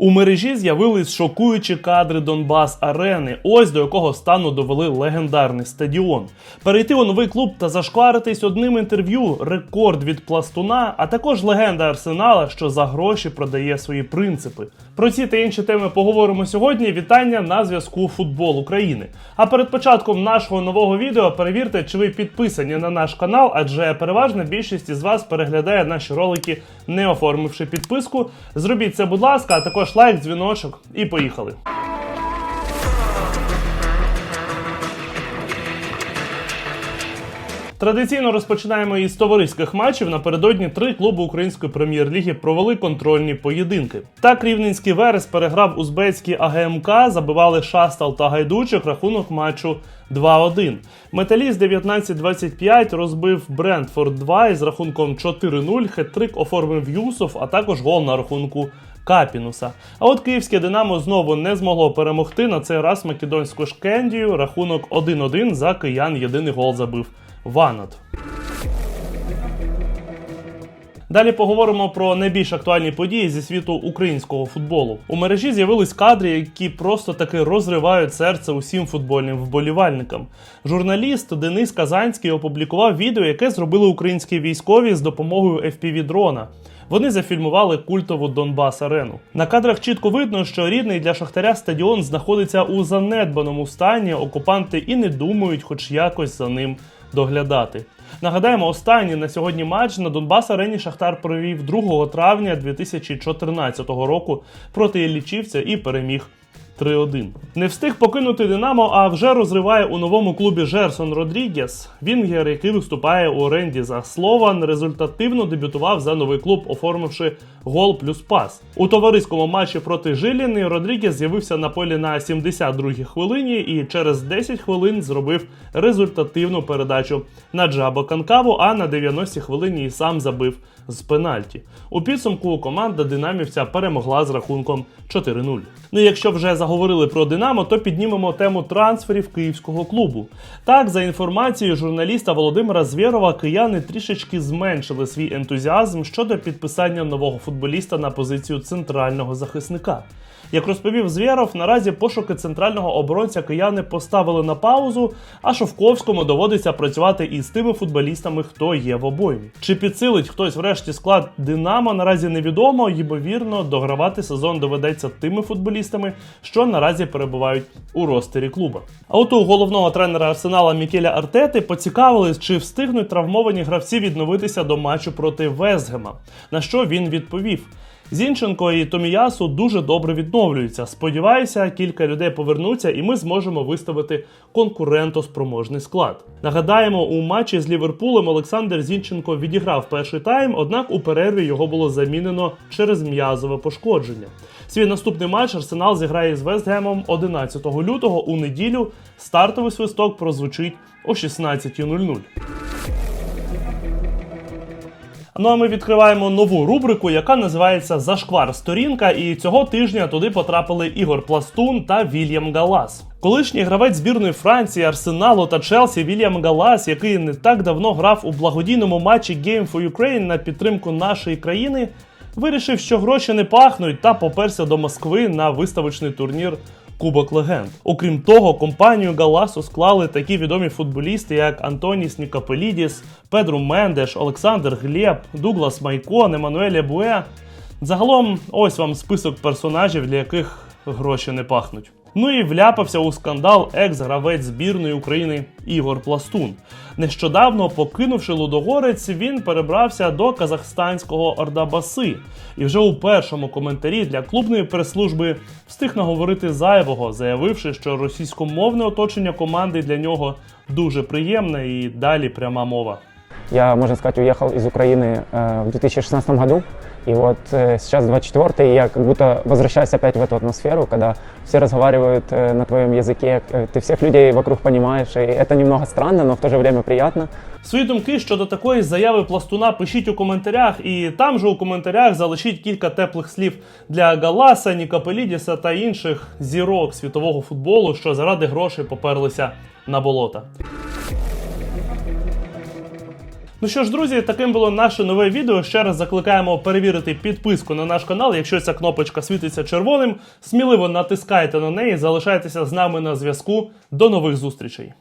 У мережі з'явились шокуючі кадри Донбас Арени. Ось до якого стану довели легендарний стадіон. Перейти у новий клуб та зашкваритись одним інтерв'ю рекорд від пластуна, а також легенда Арсенала, що за гроші продає свої принципи. Про ці та інші теми поговоримо сьогодні. Вітання на зв'язку Футбол України. А перед початком нашого нового відео перевірте, чи ви підписані на наш канал, адже переважна більшість із вас переглядає наші ролики, не оформивши підписку. Зробіть це, будь ласка, а також лайк, дзвіночок і поїхали. Традиційно розпочинаємо із товариських матчів. Напередодні три клуби української прем'єр-ліги провели контрольні поєдинки. Так рівненський Верес переграв узбецький АГМК, забивали Шастал та Гайдучик. Рахунок матчу 2-1. Металіст 19-25 розбив Брентфорд 2 із рахунком 4-0. Хет-трик оформив Юсов, а також гол на рахунку Капінуса. А от київське Динамо знову не змогло перемогти на цей раз македонську шкендію. Рахунок 1-1 за киян. Єдиний гол забив Ванат. Далі поговоримо про найбільш актуальні події зі світу українського футболу. У мережі з'явились кадри, які просто таки розривають серце усім футбольним вболівальникам. Журналіст Денис Казанський опублікував відео, яке зробили українські військові з допомогою fpv дрона. Вони зафільмували культову Донбас арену. На кадрах чітко видно, що рідний для шахтаря стадіон знаходиться у занедбаному стані. Окупанти і не думають, хоч якось за ним доглядати. Нагадаємо, останній на сьогодні матч на Донбас арені Шахтар провів 2 травня 2014 року проти Іллічівця і переміг 3-1. Не встиг покинути Динамо, а вже розриває у новому клубі Жерсон Родрігес. Вінгер, який виступає у оренді за Слован, результативно дебютував за новий клуб, оформивши гол плюс пас. У товариському матчі проти Жиліни Родрігес з'явився на полі на 72-й хвилині і через 10 хвилин зробив результативну передачу на Джабо Канкаву, а на 90-й хвилині і сам забив з пенальті. У підсумку команда динамівця перемогла з рахунком 4-0. Ну якщо вже заговорили про Динамо, то піднімемо тему трансферів київського клубу. Так, за інформацією журналіста Володимира Звєрова, кияни трішечки зменшили свій ентузіазм щодо підписання нового футболіста на позицію центрального захисника. Як розповів Звєров, наразі пошуки центрального оборонця кияни поставили на паузу, а Шовковському доводиться працювати із тими футболістами, хто є в обоймі. Чи підсилить хтось врешті склад Динамо, наразі невідомо, ймовірно, догравати сезон доведеться тими футболістами, що наразі перебувають у ростері клуба. А от у головного тренера Арсенала Мікеля Артети поцікавились, чи встигнуть травмовані гравці відновитися до матчу проти Вестгема. На що він відповів. Зінченко і Томіясу дуже добре відновлюються. Сподіваюся, кілька людей повернуться, і ми зможемо виставити конкурентоспроможний склад. Нагадаємо, у матчі з Ліверпулем Олександр Зінченко відіграв перший тайм, однак у перерві його було замінено через м'язове пошкодження. Свій наступний матч Арсенал зіграє з Вестгемом 11 лютого у неділю. Стартовий свисток прозвучить о 16.00. Ну а ми відкриваємо нову рубрику, яка називається Зашквар сторінка. І цього тижня туди потрапили Ігор Пластун та Вільям Галас. Колишній гравець збірної Франції, Арсеналу та Челсі Вільям Галас, який не так давно грав у благодійному матчі Game for Ukraine на підтримку нашої країни, вирішив, що гроші не пахнуть, та поперся до Москви на виставочний турнір Кубок Легенд. Окрім того, компанію Галасу склали такі відомі футболісти, як Антоніс Нікапелідіс, Педро Мендеш, Олександр Глєб, Дуглас Майкон, Еммануель Буе. Загалом, ось вам список персонажів, для яких гроші не пахнуть. Ну і вляпався у скандал екс-гравець збірної України Ігор Пластун. Нещодавно, покинувши Лудогорець, він перебрався до казахстанського Ордабаси. І вже у першому коментарі для клубної прес-служби встиг наговорити зайвого, заявивши, що російськомовне оточення команди для нього дуже приємне і далі пряма мова. Я, можно сказать, уехал из Украины э, в 2016 году. И вот э, сейчас 24 и я как будто возвращаюсь опять в эту атмосферу, когда все разговаривают э, на твоем языке, э, ты всех людей вокруг понимаешь, и это немного странно, но в то же время приятно. Свої думки щодо такої заяви пластуна пишіть у коментарях, і там же у коментарях залишіть кілька теплих слів для Галаса, Нікапелідіса та інших зірок світового футболу, що заради грошей поперлися на болота. Ну що ж, друзі, таким було наше нове відео. Ще раз закликаємо перевірити підписку на наш канал. Якщо ця кнопочка світиться червоним, сміливо натискайте на неї, залишайтеся з нами на зв'язку. До нових зустрічей.